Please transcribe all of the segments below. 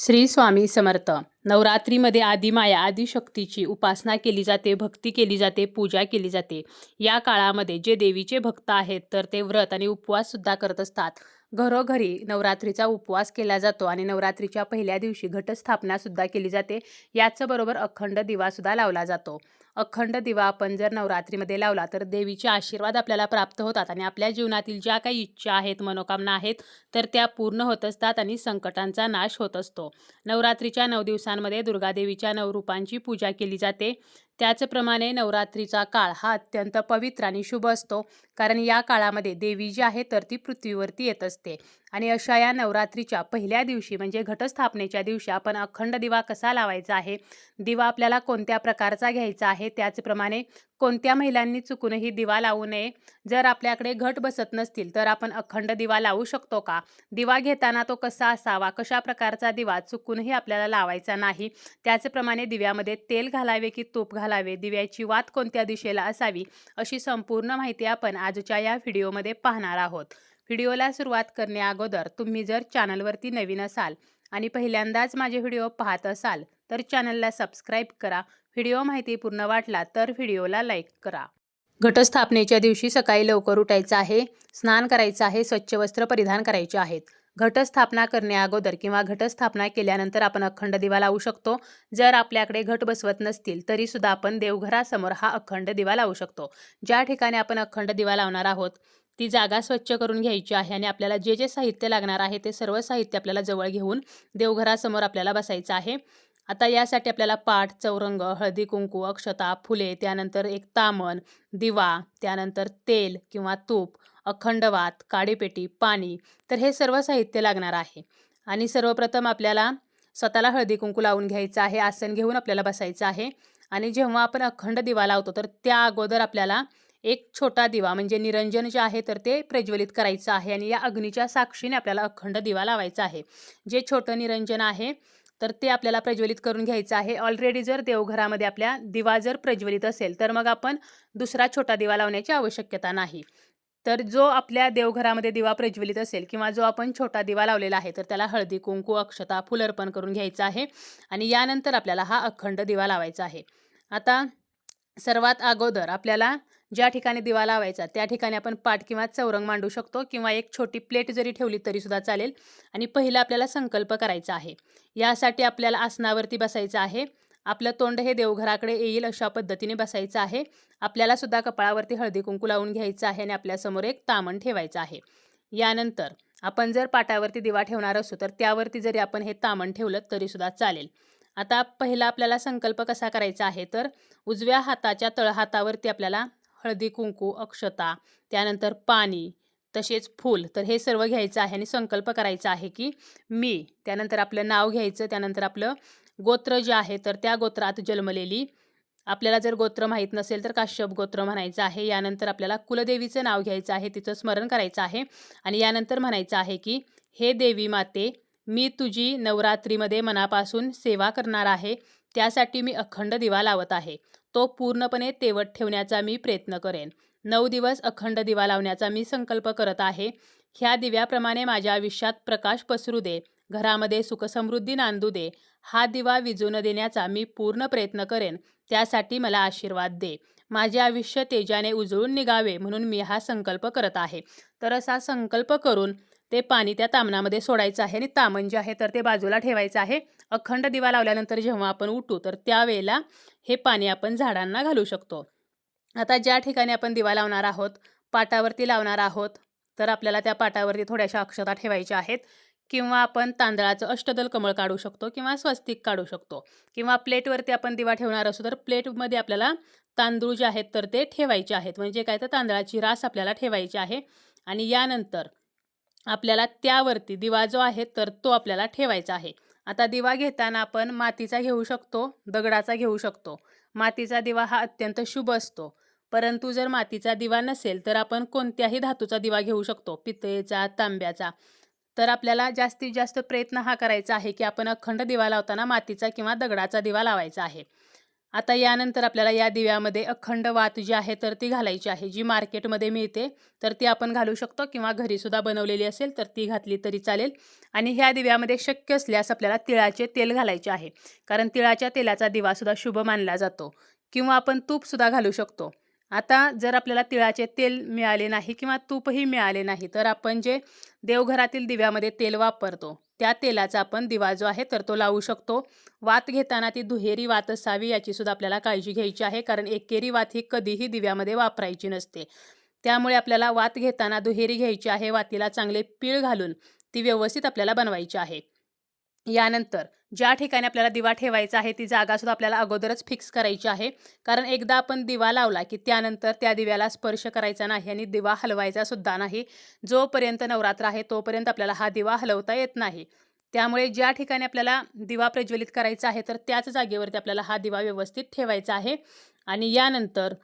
श्री स्वामी समर्थ. नवरात्रीमध्ये आदिमाया आदिशक्तीची उपासना केली जाते भक्ती केली जाते पूजा केली जाते. या काळामध्ये जे देवीचे भक्त आहेत तर ते व्रत आणि उपवाससुद्धा करत असतात. घरोघरी नवरात्रीचा उपवास केला जातो आणि नवरात्रीच्या पहिल्या दिवशी घटस्थापनासुद्धा केली जाते. याचबरोबर अखंड दिवासुद्धा लावला जातो. अखंड दिवा आपण जर नवरात्रीमध्ये लावला तर देवीचे आशीर्वाद आपल्याला प्राप्त होतात आणि आपल्या जीवनातील ज्या काही इच्छा आहेत मनोकामना आहेत तर त्या पूर्ण होत असतात आणि संकटांचा नाश होत असतो. नवरात्रीच्या नऊ दिवसांमध्ये दुर्गादेवीच्या नवरूपांची पूजा केली जाते. त्याचप्रमाणे नवरात्रीचा काळ हा अत्यंत पवित्र आणि शुभ असतो कारण या काळामध्ये देवी जी आहे तर ती पृथ्वीवरती येत असते. आणि अशा या नवरात्रीच्या पहिल्या दिवशी म्हणजे घटस्थापनेच्या दिवशी आपण अखंड दिवा कसा लावायचा आहे? दिवा आपल्याला कोणत्या प्रकारचा घ्यायचा आहे? त्याचप्रमाणे कोणत्या महिलांनी चुकूनही दिवा लावू नये? जर आपल्याकडे घट बसत नसतील तर आपण अखंड दिवा लावू शकतो का? दिवा घेताना तो कसा असावा? कशा प्रकारचा दिवा चुकूनही आपल्याला लावायचा नाही? त्याचप्रमाणे दिव्यामध्ये तेल घालावे की तूप घालावे? दिव्याची वात कोणत्या दिशेला असावी? अशी संपूर्ण माहिती आपण आजच्या या व्हिडिओमध्ये पाहणार आहोत. व्हिडिओला सुरुवात करण्याअगोदर तुम्ही जर चॅनलवरती नवीन असाल आणि पहिल्यांदाच माझे व्हिडिओ पाहत असाल तर चॅनलला सबस्क्राईब करा. व्हिडिओ माहिती पूर्ण वाटला तर व्हिडिओला लाईक करा. घटस्थापनेच्या दिवशी सकाळी लवकर उठायचं आहे स्नान करायचं आहे स्वच्छ वस्त्र परिधान करायचे आहेत. घटस्थापना करण्याअगोदर किंवा घटस्थापना केल्यानंतर आपण अखंड दिवा लावू शकतो. जर आपल्याकडे घट बसवत नसतील तरीसुद्धा आपण देवघरासमोर हा अखंड दिवा लावू शकतो. ज्या ठिकाणी आपण अखंड दिवा लावणार आहोत ती जागा स्वच्छ करून घ्यायची आहे आणि आपल्याला जे जे साहित्य लागणार आहे ते सर्व साहित्य आपल्याला जवळ घेऊन देवघरासमोर आपल्याला बसायचं आहे. आता यासाठी आपल्याला पाठ चौरंग हळदी कुंकू अक्षता फुले त्यानंतर एक तामण दिवा त्यानंतर तेल किंवा तूप अखंडवात काडीपेटी पाणी तर हे सर्व साहित्य लागणार आहे. आणि सर्वप्रथम आपल्याला स्वतःला हळदी कुंकू लावून घ्यायचं आहे आसन घेऊन आपल्याला बसायचं आहे. आणि जेव्हा आपण अखंड दिवा लावतो तर त्या अगोदर आपल्याला एक छोटा दिवा म्हणजे निरंजन जे आहे तर ते प्रज्वलित करायचं आहे आणि या अग्नीच्या साक्षीने आपल्याला अखंड दिवा लावायचा आहे. जे छोटं निरंजन आहे तर ते आपल्याला प्रज्वलित करून घ्यायचं आहे. ऑलरेडी जर देवघरामध्ये आपल्या दिवा जर प्रज्वलित असेल तर मग आपण दुसरा छोटा दिवा लावण्याची आवश्यकता नाही. तर जो आपल्या देवघरामध्ये दिवा प्रज्वलित असेल किंवा जो आपण छोटा दिवा लावलेला आहे तर त्याला हळदी कुंकू अक्षता फुल अर्पण करून घ्यायचं आहे आणि यानंतर आपल्याला हा अखंड दिवा लावायचा आहे. आता सर्वात अगोदर आपल्याला ज्या ठिकाणी दिवा लावायचा त्या ठिकाणी आपण पाट किंवा चौरंग मांडू शकतो किंवा एक छोटी प्लेट जरी ठेवली तरी सुद्धा चालेल. आणि पहिला आपल्याला संकल्प करायचा आहे. यासाठी आपल्याला आसनावरती बसायचं आहे. आपलं तोंड हे देवघराकडे येईल अशा पद्धतीने बसायचं आहे. आपल्याला सुद्धा कपाळावरती हळदी कुंकू लावून घ्यायचं आहे आणि आपल्यासमोर एक तामण ठेवायचं आहे. यानंतर आपण जर पाटावरती दिवा ठेवणार असू तर त्यावरती जरी आपण हे तामण ठेवलं तरीसुद्धा चालेल. आता पहिला आपल्याला संकल्प कसा करायचा आहे तर उजव्या हाताच्या तळहातावरती आपल्याला हळदी कुंकू अक्षता त्यानंतर पाणी तसेच फूल. तर हे सर्व घ्यायचं आहे आणि संकल्प करायचा आहे की मी त्यानंतर आपलं नाव घ्यायचं त्यानंतर आपलं गोत्र जे आहे तर त्या गोत्रात जन्मलेली. आपल्याला जर गोत्र माहीत नसेल तर काश्यप गोत्र म्हणायचं आहे. यानंतर आपल्याला कुलदेवीचं नाव घ्यायचं आहे तिचं स्मरण करायचं आहे. आणि यानंतर म्हणायचं आहे की हे देवी माते मी तुझी नवरात्रीमध्ये मनापासून सेवा करणार आहे. त्यासाठी मी अखंड दिवा लावत आहे. तो पूर्णपणे तेवत ठेवण्याचा मी प्रयत्न करेन. नऊ दिवस अखंड दिवा लावण्याचा मी संकल्प करत आहे. ह्या दिव्याप्रमाणे माझ्या आयुष्यात प्रकाश पसरू दे. घरामध्ये सुखसमृद्धी नांदू दे. हा दिवा विजून देण्याचा मी पूर्ण प्रयत्न करेन. त्यासाठी मला आशीर्वाद दे. माझे आयुष्य तेजाने उजळून निघावे म्हणून मी हा संकल्प करत आहे. तर असा संकल्प करून ते पाणी त्या तामणामध्ये सोडायचं आहे आणि तामण जे आहे तर ते बाजूला ठेवायचं आहे. अखंड दिवा लावल्यानंतर जेव्हा आपण उठू तर त्यावेळेला हे पाणी आपण झाडांना घालू शकतो. आता ज्या ठिकाणी आपण दिवा लावणार आहोत पाटावरती लावणार आहोत तर आपल्याला त्या पाटावरती थोड्याशा अक्षता ठेवायच्या आहेत. किंवा आपण तांदळाचं अष्टदल कमळ काढू शकतो किंवा स्वस्तिक काढू शकतो. किंवा प्लेटवरती आपण दिवा ठेवणार असू तर प्लेटमध्ये आपल्याला तांदूळ जे आहेत तर ते ठेवायचे आहेत. म्हणजे काय? तर तांदळाची रास आपल्याला ठेवायची आहे. आणि यानंतर आपल्याला त्यावरती दिवा जो आहे तर तो आपल्याला ठेवायचा आहे. आता दिवा घेताना आपण मातीचा घेऊ शकतो दगडाचा घेऊ शकतो. मातीचा दिवा हा अत्यंत शुभ असतो. परंतु जर मातीचा दिवा नसेल तर आपण कोणत्याही धातूचा दिवा घेऊ शकतो पितळेचा तांब्याचा. तर आपल्याला जास्तीत जास्त प्रयत्न हा करायचा आहे की आपण अखंड दिवा लावताना मातीचा किंवा दगडाचा दिवा लावायचा आहे. आता यानंतर आपल्याला या दिव्यामध्ये अखंड वात जी आहे तर ती घालायची आहे. जी मार्केटमध्ये मिळते तर ती आपण घालू शकतो किंवा घरीसुद्धा बनवलेली असेल तर ती घातली तरी चालेल. आणि ह्या दिव्यामध्ये शक्य असल्यास आपल्याला तिळाचे तेल घालायचे आहे. कारण तिळाच्या तेलाचा दिवासुद्धा शुभ मानला जातो. किंवा आपण तूपसुद्धा घालू शकतो. आता जर आपल्याला तिळाचे तेल मिळाले नाही किंवा तूपही मिळाले नाही तर आपण जे देवघरातील दिव्यामध्ये तेल वापरतो त्या तेलाचा आपण दिवा जो आहे तर तो लावू शकतो. वात घेताना ती दुहेरी वात असावी याची सुद्धा आपल्याला काळजी घ्यायची आहे कारण एकेरी वात ही कधीही दिव्यामध्ये वापरायची नसते. त्यामुळे आपल्याला वात घेताना दुहेरी घ्यायची आहे वातीला चांगले पीळ घालून ती व्यवस्थित आपल्याला बनवायची आहे. यानंतर ज्या ठिकाणी आपल्याला दिवा ठेवायचा आहे ती जागासुद्धा आपल्याला अगोदरच फिक्स करायची आहे. कारण एकदा आपण दिवा लावला की त्यानंतर त्या दिव्याला स्पर्श करायचा नाही आणि दिवा हलवायचा सुद्धा नाही. जोपर्यंत नवरात्र आहे तोपर्यंत आपल्याला हा दिवा हलवता येत नाही. त्यामुळे ज्या ठिकाणी आपल्याला दिवा प्रज्वलित करायचा आहे तर त्याच जागेवरती आपल्याला हा दिवा व्यवस्थित ठेवायचा आहे. आणि यानंतर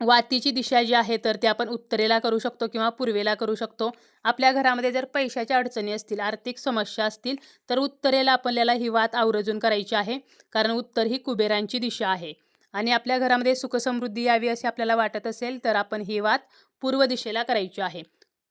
वातीची दिशा जी आहे तर ती आपण उत्तरेला करू शकतो किंवा पूर्वेला करू शकतो. आपल्या घरामध्ये जर पैशाच्या अडचणी असतील आर्थिक समस्या असतील तर उत्तरेला आपल्याला ही वात आवर्जून करायची आहे. कारण उत्तर ही कुबेरांची दिशा आहे. आणि आपल्या घरामध्ये सुखसमृद्धी यावी असे आपल्याला वाटत असेल तर आपण ही वात पूर्व दिशेला करायची आहे.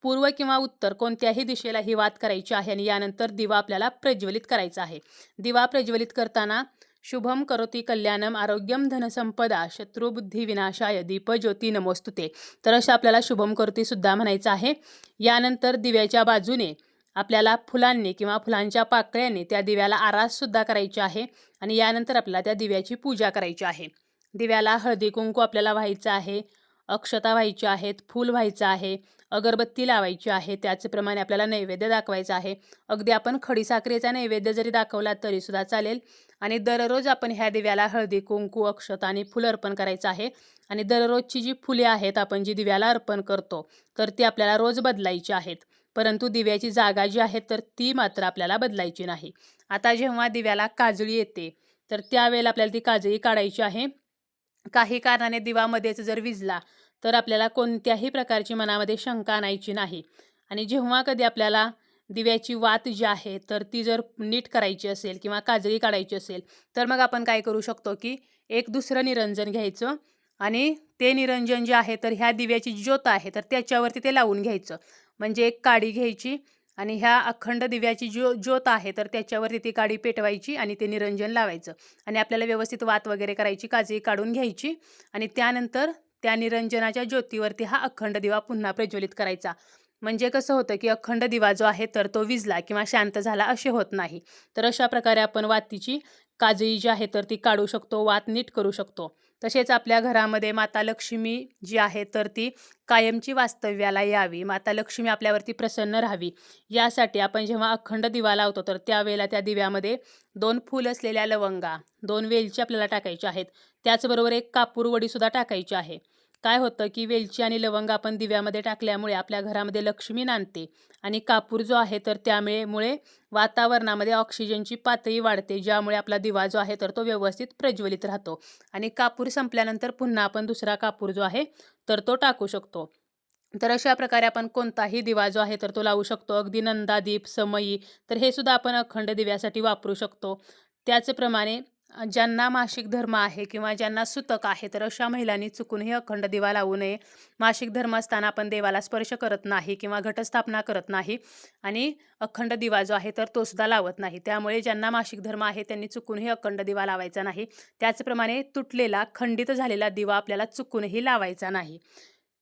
पूर्व किंवा उत्तर कोणत्याही दिशेला ही वात करायची आहे आणि यानंतर दिवा आपल्याला प्रज्वलित करायचा आहे. दिवा प्रज्वलित करताना शुभम करोती कल्याणम आरोग्यम धनसंपदा शत्रुबुद्धी विनाशाय दीपज्योती नमोस्तुते. तर अशा आपल्याला शुभम करोती सुद्धा म्हणायचं आहे. यानंतर दिव्याच्या बाजूने आपल्याला फुलांनी किंवा फुलांच्या पाकळ्याने त्या दिव्याला आराससुद्धा करायची आहे आणि यानंतर आपल्याला त्या दिव्याची पूजा करायची आहे. दिव्याला हळदी कुंकू आपल्याला व्हायचं आहे अक्षता व्हायची आहेत फूल व्हायचं आहे अगरबत्ती लावायची आहे त्याचप्रमाणे आपल्याला नैवेद्य दाखवायचा आहे. अगदी आपण खडीसाखरेचा नैवेद्य जरी दाखवला तरीसुद्धा चालेल. आणि दररोज आपण ह्या दिव्याला हळदी कुंकू अक्षता आणि फुलं अर्पण करायचं आहे. आणि दररोजची जी फुले आहेत आपण जी दिव्याला अर्पण करतो तर ती आपल्याला रोज बदलायची आहेत. परंतु दिव्याची जागा जी आहे तर ती मात्र आपल्याला बदलायची नाही. आता जेव्हा दिव्याला काजळी येते तर त्यावेळेला आपल्याला ती काजळी काढायची आहे. काही कारणाने दिवामध्येच जर विजला तर आपल्याला कोणत्याही प्रकारची मनामध्ये शंका आणायची नाही. आणि जेव्हा कधी आपल्याला दिव्याची वात जी आहे तर ती जर नीट करायची असेल किंवा काजळी काढायची असेल तर मग आपण काय करू शकतो की एक दुसरं निरंजन घ्यायचं आणि ते निरंजन जे आहे तर ह्या दिव्याची ज्योत आहे तर त्याच्यावरती ते लावून घ्यायचं. म्हणजे एक काडी घ्यायची आणि ह्या अखंड दिव्याची ज्यो ज्योत आहे तर त्याच्यावरती ती काडी पेटवायची आणि ते निरंजन लावायचं. आणि आपल्याला व्यवस्थित वात वगैरे करायची काजळी काढून घ्यायची आणि त्यानंतर त्या निरंजनाच्या ज्योतीवरती हा अखंड दिवा पुन्हा प्रज्वलित करायचा. म्हणजे कसं होतं की अखंड दिवा जो आहे तर तो विजला किंवा शांत झाला असे होत नाही. तर अशा प्रकारे आपण वातीची काजळी जी आहे तर ती काढू शकतो वात नीट करू शकतो. तसेच आपल्या घरामध्ये माता लक्ष्मी जी आहे तर ती कायमची वास्तव्याला यावी माता लक्ष्मी आपल्यावरती प्रसन्न राहावी. यासाठी आपण जेव्हा अखंड दिवा लावतो तर त्यावेळेला त्या दिव्यामध्ये दोन फूल असलेल्या लवंगा दोन वेलची आपल्याला टाकायची आहेत. त्याचबरोबर एक कापूर वडीसुद्धा टाकायची आहे. काय होतं की वेलची आणि लवंग आपण दिव्यामध्ये टाकल्यामुळे आपल्या घरामध्ये लक्ष्मी नांदते आणि कापूर जो आहे तर त्यामुळे मुळे वातावरणामध्ये ऑक्सिजनची पातळी वाढते ज्यामुळे आपला दिवा जो आहे तर तो व्यवस्थित प्रज्वलित राहतो. आणि कापूर संपल्यानंतर पुन्हा आपण दुसरा कापूर जो आहे तर तो टाकू शकतो. तर अशा प्रकारे आपण कोणताही दिवा जो आहे तर तो लावू शकतो. अगदी नंदादीप समयी तर हे सुद्धा आपण अखंड दिव्यासाठी वापरू शकतो. त्याचप्रमाणे ज्यांना मासिक धर्म आहे किंवा ज्यांना सुतक आहे तर अशा महिलांनी चुकूनही अखंड दिवा लावू नये. मासिक धर्म असताना आपण देवाला स्पर्श करत नाही किंवा घटस्थापना करत नाही आणि अखंड दिवा जो आहे तर तो सुद्धा लावत नाही. त्यामुळे ज्यांना मासिक धर्म आहे त्यांनी चुकूनही अखंड दिवा लावायचा नाही. त्याचप्रमाणे तुटलेला खंडित झालेला दिवा आपल्याला चुकूनही लावायचा नाही.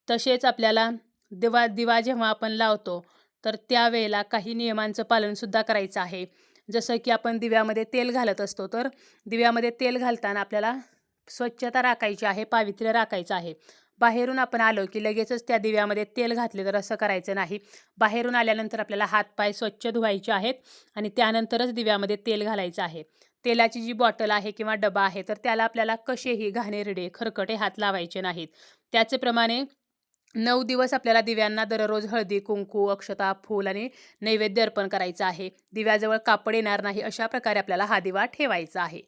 तसेच आपल्याला दिवा दिवा जेव्हा आपण लावतो तर त्यावेळेला काही नियमांचं पालनसुद्धा करायचं आहे. जसं की आपण दिव्यामध्ये तेल घालत असतो तर दिव्यामध्ये तेल घालताना आपल्याला स्वच्छता राखायची आहे पावित्र्य राखायचं आहे. बाहेरून आपण आलो की लगेचच त्या दिव्यामध्ये तेल घातले तर असं करायचं नाही. बाहेरून आल्यानंतर आपल्याला हातपाय स्वच्छ धुवायचे आहेत आणि त्यानंतरच दिव्यामध्ये तेल घालायचं आहे. तेलाची जी बॉटल आहे किंवा डबा आहे तर त्याला आपल्याला कसेही घाणेरडे खरकटे हात लावायचे नाहीत. त्याचप्रमाणे नऊ दिवस आपल्याला दिव्यांना दररोज हळदी कुंकू अक्षता फूल आणि नैवेद्य अर्पण करायचं आहे. दिव्याजवळ कापड येणार नाही अशा प्रकारे आपल्याला हा दिवा ठेवायचा आहे.